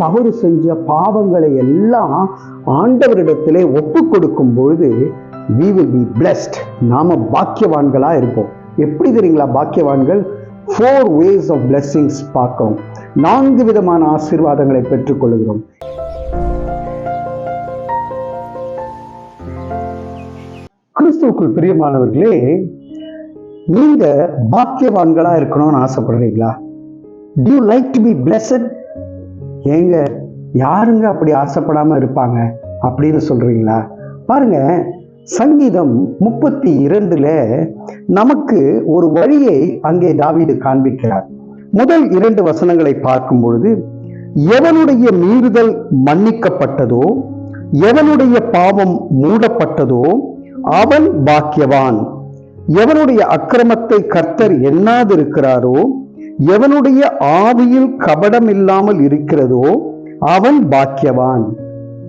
தவறு செஞ்ச பாவங்களை எல்லாம் ஆண்டவரிடத்திலே ஒப்பு கொடுக்கும் பொழுது வி வில் பி பிளஸ்ட் நாம பாக்கியவான்களா இருப்போம். எப்படி தெரியுங்களா பாக்கியவான்கள்? ஃபோர் வேஸ் ஆஃப் blessings பார்க்கிறோம். நான்கு விதமான ஆசீர்வாதங்களை பெற்றுக்கொள்கிறோம். கிறிஸ்துவுக்குள் பிரியமானவர்களே நீங்க பாக்கியவான்களா இருக்கணும்னு ஆசைப்படுறீங்களா? Do like to be blessed ஏங்க யாருங்க அப்படி ஆசைப்படாம இருப்பாங்க அப்படின்னு சொல்றீங்களா? பாருங்க சங்கீதம் முப்பத்தி இரண்டுல நமக்கு ஒரு வழியை அங்கே தாவீது காண்பிக்கிறார். முதல் இரண்டு வசனங்களை பார்க்கும் பொழுது எவனுடைய மீறுதல் மன்னிக்கப்பட்டதோ எவனுடைய பாவம் மூடப்பட்டதோ அவன் பாக்கியவான். எவனுடைய அக்கிரமத்தை கர்த்தர் எண்ணாதிருக்கிறாரோ எவனுடைய ஆவியில் கபடம் இல்லாமல் இருக்கிறதோ அவன் பாக்கியவான்.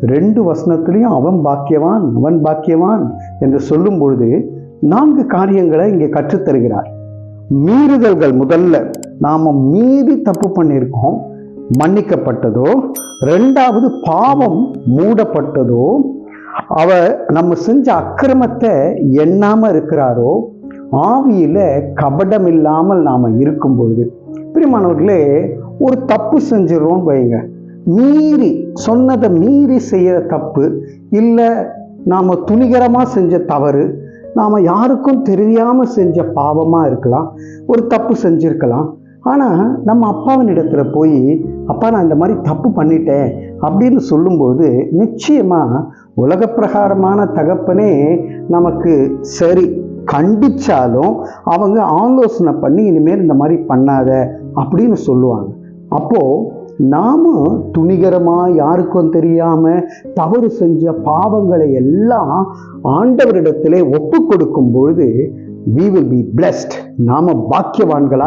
ரெண்டு வசனத்திலையும் அவன் பாக்கியவான் அவன் பாக்கியவான் என்று சொல்லும் பொழுது நான்கு காரியங்களை இங்கே கற்றுத்தருகிறார். மீறுதல்கள் முதல்ல நாம மீறி தப்பு பண்ணியிருக்கோம் மன்னிக்கப்பட்டதோ ரெண்டாவது பாவம் மூடப்பட்டதோ அவ நம்ம செஞ்ச அக்கிரமத்தை எண்ணாம இருக்கிறாரோ ஆவியில கபடம் இல்லாமல் நாம இருக்கும் பொழுது பிரியமானவர்களே ஒரு தப்பு செஞ்சிடறோம் வைங்க. மீறி சொன்னதை மீறி செய்கிற தப்பு இல்லை நாம துணிகரமாக செஞ்ச தவறு நாம் யாருக்கும் தெரியாமல் செஞ்ச பாவமாக இருக்கலாம் ஒரு தப்பு செஞ்சுருக்கலாம். ஆனால் நம்ம அப்பாவின் இடத்துல போய் அப்பா நான் இந்த மாதிரி தப்பு பண்ணிட்டேன் அப்படின்னு சொல்லும்போது நிச்சயமாக உலக பிரகாரமான தகப்பனே நமக்கு சரி கண்டிச்சாலும் அவங்க ஆலோசனை பண்ணி இனிமேல் இந்த மாதிரி பண்ணாத அப்படின்னு சொல்லுவாங்க. அப்போது நாம் துணிகரமாக யாருக்கும் தெரியாமல் தவறு செஞ்ச பாவங்களை எல்லாம் ஆண்டவரிடத்திலே ஒப்பு கொடுக்கும் பொழுது we will be blessed. நாம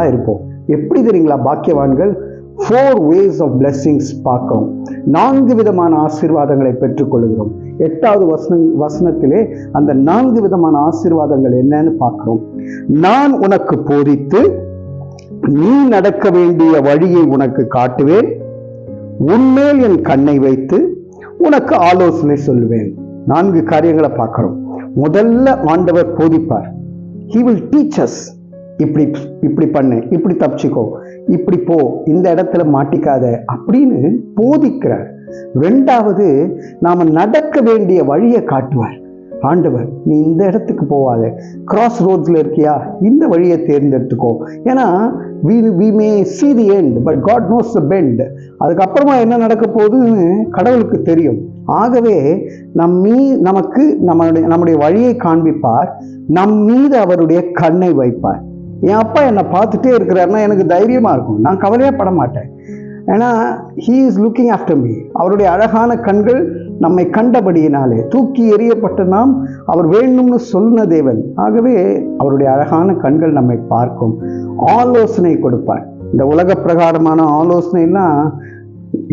இருப்போம். எப்படி தெரியுங்களா பாக்கியவான்கள்? ஃபோர் வேஸ் ஆஃப் பிளெஸ்ஸிங்ஸ் பார்க்கிறோம். நான்கு விதமான ஆசீர்வாதங்களை பெற்றுக்கொள்கிறோம். எட்டாவது வசன வசனத்திலே அந்த நான்கு விதமான ஆசீர்வாதங்கள் என்னன்னு பார்க்கிறோம். நான் உனக்கு போதித்து நீ நடக்க வேண்டிய வழியை உனக்கு காட்டுவேன். உன்மேல் என் கண்ணை வைத்து உனக்கு ஆலோசனை சொல்லுவேன். நான்கு காரியங்களை பார்க்கிறோம். முதல்ல ஆண்டவர் போதிப்பார். ஹி வில் டீச்சர்ஸ் இப்படி இப்படி பண்ணு இப்படி தப்பிச்சுக்கோ. இப்படி போ இந்த இடத்துல மாட்டிக்காத அப்படின்னு போதிக்கிறார். ரெண்டாவது நாம நடக்க வேண்டிய வழியை காட்டுவார். ஆண்டவர் நீ இந்த இடத்துக்கு போவாத. கிராஸ் ரோட்ஸ்ல இருக்கியா? இந்த வழியை தேர்ந்தெடுத்துக்கோ. ஏன்னா we we may see the end but god knows அதுக்கப்புறமா என்ன நடக்க போகுதுன்னு கடவுளுக்கு தெரியும். ஆகவே நம் மீ நமக்கு நம்மளுடைய நம்முடைய வழியை காண்பிப்பார். நம் மீது அவருடைய கண்ணை வைப்பார். என் அப்பா என்னை பார்த்துட்டே இருக்கிறாருன்னா எனக்கு தைரியமாக இருக்கும். நான் கவலையே பட மாட்டேன். ஏன்னா he is looking after me அவருடைய அழகான கண்கள் நம்மை கண்டபடியினாலே தூக்கி எறியப்பட்ட நாம் அவர் வேண்டும்னு சொன்ன தேவன். ஆகவே அவருடைய அழகான கண்கள் நம்மை பார்க்கும். ஆலோசனை கொடுப்பார். இந்த உலக பிரகாரமான ஆலோசனைலாம்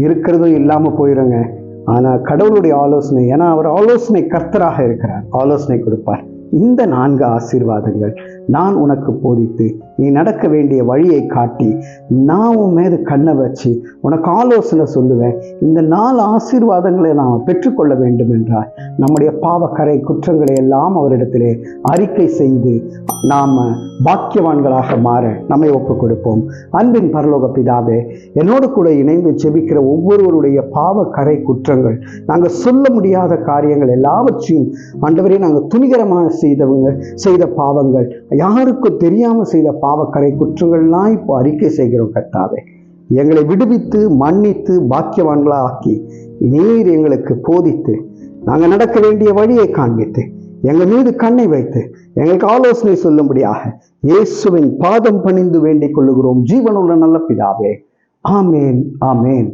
இருக்கிறதும் இல்லாமல் போயிடுங்க ஆனால் கடவுளுடைய ஆலோசனை ஏன்னா அவர் ஆலோசனை கர்த்தராக இருக்கிறார். ஆலோசனை கொடுப்பார். இந்த நான்கு ஆசீர்வாதங்கள். நான் உனக்கு போதித்து நீ நடக்க வேண்டிய வழியை காட்டி நான் உன் மீது கண்ணை வச்சு உனக்கு ஆலோசனை சொல்லுவேன். இந்த நாலு ஆசீர்வாதங்களை நாம் பெற்றுக்கொள்ள வேண்டும் என்றால் நம்முடைய பாவக்கரை குற்றங்களை எல்லாம் அவரிடத்திலே அறிக்கை செய்து நாம் பாக்கியவான்களாக மாற நம்மை ஒப்புக் கொடுப்போம். அன்பின் பரலோக பிதாவே என்னோடு கூட இணைந்து செபிக்கிற ஒவ்வொருவருடைய பாவக்கரை குற்றங்கள் நாங்கள் சொல்ல முடியாத காரியங்கள் எல்லாவற்றையும் ஆண்டவரே நாங்கள் துணிகரமாக செய்தவங்க செய்த பாவங்கள் யாருக்கும் தெரியாமல் செய்த பாவக்கரை குற்றங்கள்லாம் இப்போ அறிக்கை செய்கிறோம் கர்த்தாவே. எங்களை விடுவித்து மன்னித்து பாக்கியவான்களா ஆக்கி நீர் எங்களுக்கு போதித்து நாங்கள் நடக்க வேண்டிய வழியை காண்பித்து எங்கள் மீது கண்ணை வைத்து எங்களுக்கு ஆலோசனை சொல்லும்படியாக இயேசுவின் பாதம் பணிந்து வேண்டிக் கொள்ளுகிறோம். ஜீவனுள்ள நல்ல பிதாவே. ஆமேன் ஆமேன்.